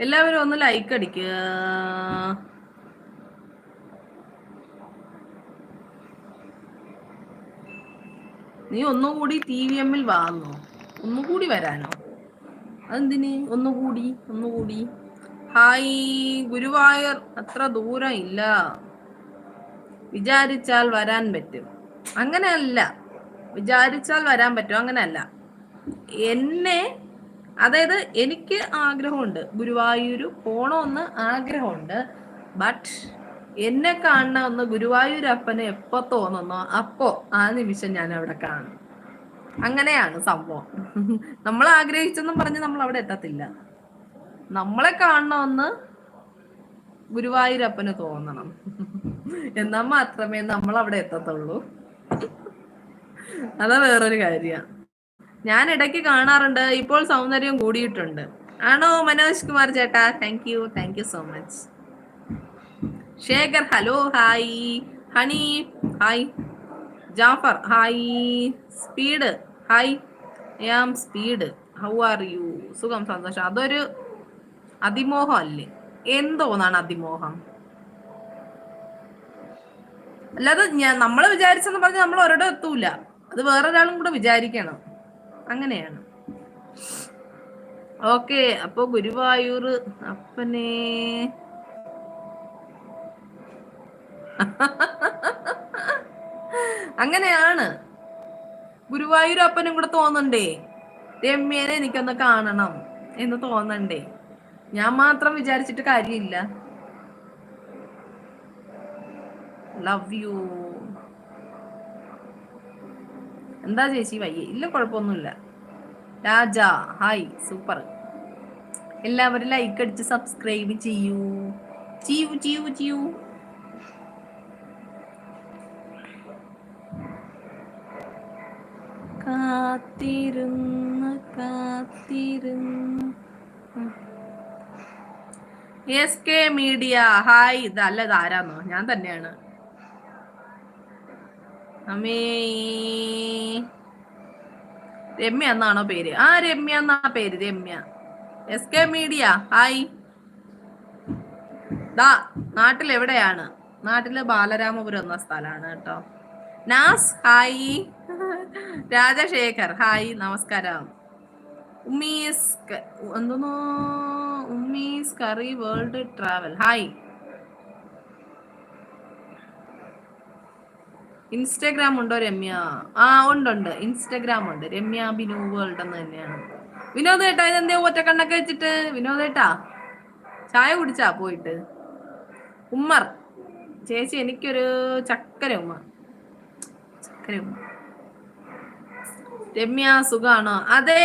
എല്ലാവരും ഒന്ന് ലൈക്ക് അടിക്കുക നീ ഒന്നുകൂടി ടി വി എമ്മിൽ വാങ്ങോ? ഒന്നുകൂടി വരാനോ? അതെന്തിന്? ഒന്നുകൂടി ഒന്നുകൂടി ഹായ് ഗുരുവായൂർ. അത്ര ദൂരം ഇല്ല. വിചാരിച്ചാൽ വരാൻ പറ്റും. അങ്ങനെയല്ല. വിചാരിച്ചാൽ വരാൻ പറ്റും. അങ്ങനെയല്ല. എന്നെ അതായത് എനിക്ക് ആഗ്രഹമുണ്ട്. ഗുരുവായൂർ പോണമെന്ന് ആഗ്രഹമുണ്ട്. ബട്ട് എന്നെ കാണണമെന്ന് ഗുരുവായൂരപ്പന് എപ്പോ തോന്നുന്നോ അപ്പോ ആ നിമിഷം ഞാൻ അവിടെ കാണും. അങ്ങനെയാണ് സംഭവം. നമ്മൾ ആഗ്രഹിച്ചെന്നും പറഞ്ഞ് നമ്മൾ അവിടെ എത്തത്തില്ല. നമ്മളെ കാണണമെന്ന് ഗുരുവായൂരപ്പന് തോന്നണം. എന്നാൽ മാത്രമേ നമ്മൾ അവിടെ എത്തത്തുള്ളൂ. അതാ വേറൊരു കാര്യമാണ് ഞാൻ ഇടയ്ക്ക് കാണാറുണ്ട്. ഇപ്പോൾ സൗന്ദര്യം കൂടിയിട്ടുണ്ട്. ആണോ മനോജ് കുമാർ ചേട്ടാ? Thank you thank you so much Shekhar hello hi honey hi Jafar hi speed hi I am speed how are you സുഖം സന്തോഷം. അതൊരു അതിമോഹം അല്ലേ? എന്തോന്നാണ് അതിമോഹം? അല്ലാതെ ഞാൻ നമ്മൾ വിചാരിച്ചെന്ന് പറഞ്ഞ് നമ്മൾ ഒരിടം എത്തൂല അത് വേറൊരാളും കൂടെ വിചാരിക്കണം. അങ്ങനെയാണ്. ഓക്കെ അപ്പൊ ഗുരുവായൂർ അപ്പനെ. അങ്ങനെയാണ്. ഗുരുവായൂർ അപ്പനും കൂടെ തോന്നണ്ടേ? രമ്യനെ എനിക്കൊന്ന് കാണണം എന്ന് തോന്നണ്ടേ? ഞാൻ മാത്രം വിചാരിച്ചിട്ട് കാര്യമില്ല. ലവ് യു എന്താ ചേച്ചി? വയ്യ. ഇല്ല കുഴപ്പമൊന്നുമില്ല. Raja hi super. എല്ലാവരും ലൈക്ക് അടിച്ച് സബ്സ്ക്രൈബ് ചെയ്യൂ. ചെയ്യൂ ചെയ്യൂ ചെയ്യൂ കാത്തിരുന്ന് കാത്തിരുന്ന്. S K media hi. ഇതല്ല ഇതാരാന്നോ ഞാൻ തന്നെയാണ്. രമ്യ എന്നാണോ പേര്? ആ രമ്യ എന്നാ പേര്? Ramya. S K media hi ദാ നാട്ടിൽ എവിടെയാണ്? നാട്ടിൽ ബാലരാമപുരം എന്ന സ്ഥലമാണ് കേട്ടോ. നാസ് ഹായ് രാജശേഖർ ഹായ് നമസ്കാരം. ഉമ്മീസ് എന്തോന്നോ? Ummis curry world travel hi Instagram ഉണ്ടോ രമ്യ? ആ ഉണ്ട് ഉണ്ട്. ഇൻസ്റ്റാഗ്രാം ഉണ്ട്. രമ്യ ബിനു വേൾഡ് എന്ന് തന്നെയാണ്. വിനോദ് ഏട്ടാ ഇതെന്തേ ഒറ്റ കണ്ണൊക്കെ വെച്ചിട്ട്? വിനോദ് ഏട്ടാ ചായ കുടിച്ചാ പോയിട്ട്? ഉമ്മർ ചേച്ചി എനിക്കൊരു ചക്കര ഉമ്മ. ചക്കര ഉമ്മ. രമ്യ സുഖാണോ? അതെ.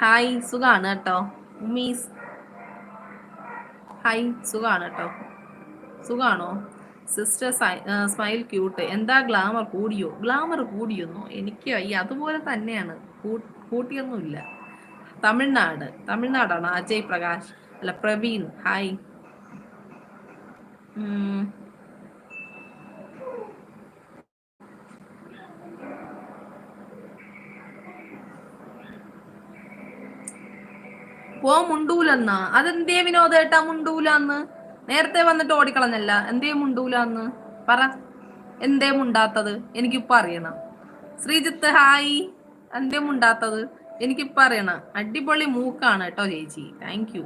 ഹായ് സുഖാണ് കേട്ടോ. ഉമ്മീസ്. ഹായ് സുഖാണ് കേട്ടോ. സുഖാണോ? സിസ്റ്റർ സ്മൈൽ ക്യൂട്ട് എന്താ ഗ്ലാമർ കൂടിയോ? ഗ്ലാമർ കൂടിയൊന്നോ? എനിക്ക് ഈ അതുപോലെ തന്നെയാണ്. കൂട്ടിയൊന്നുമില്ല. തമിഴ്നാട്. തമിഴ്നാടാണ് അജയ് പ്രകാശ്. അല്ല പ്രവീൺ. ഹായ് ഓ മുണ്ടൂലെന്നാ. അതെന്തേ വിനോദേട്ടാ മുണ്ടൂലാന്ന്? നേരത്തെ വന്നിട്ട് ഓടിക്കളഞ്ഞല്ല. എന്തേ മുണ്ടൂലാന്ന് പറ. എന്തേ മുണ്ടാത്തത്? എനിക്കിപ്പോ അറിയണം. ശ്രീജിത്ത് ഹായ്. എന്തേ മുണ്ടാത്തത്? എനിക്കിപ്പോ അറിയണം. അടിപൊളി മൂക്കാണ് കേട്ടോ ചേച്ചി. Thank you